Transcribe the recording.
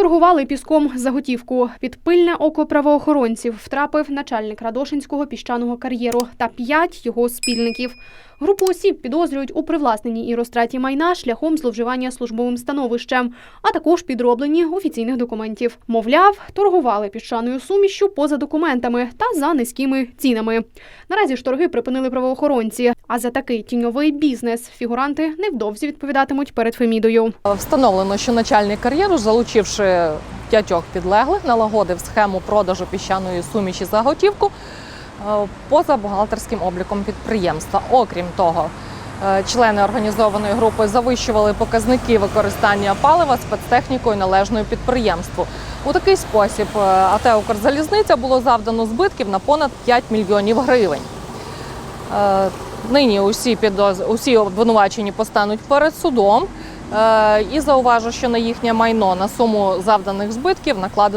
Торгували піском за готівку. Під пильне око правоохоронців втрапив начальник Радошинського піщаного кар'єру та п'ять його спільників. Групу осіб підозрюють у привласненні і розтраті майна шляхом зловживання службовим становищем, а також підробленні офіційних документів. Мовляв, торгували піщаною сумішю поза документами та за низькими цінами. Наразі ж торги припинили правоохоронці. А за такий тіньовий бізнес фігуранти невдовзі відповідатимуть перед Фемідою. Встановлено, що начальник кар'єру, залучивши п'ятьох підлеглих, налагодив схему продажу піщаної суміші за готівку поза бухгалтерським обліком підприємства. Окрім того, е, члени організованої групи завищували показники використання палива спецтехнікою належною підприємству. У такий спосіб е, АТ «Укрзалізниця» було завдано збитків на понад 5 мільйонів гривень. Е, Нині усі підоз... усі обвинувачені постануть перед судом. Е, І зауважу, що на їхнє майно на суму завданих збитків накладено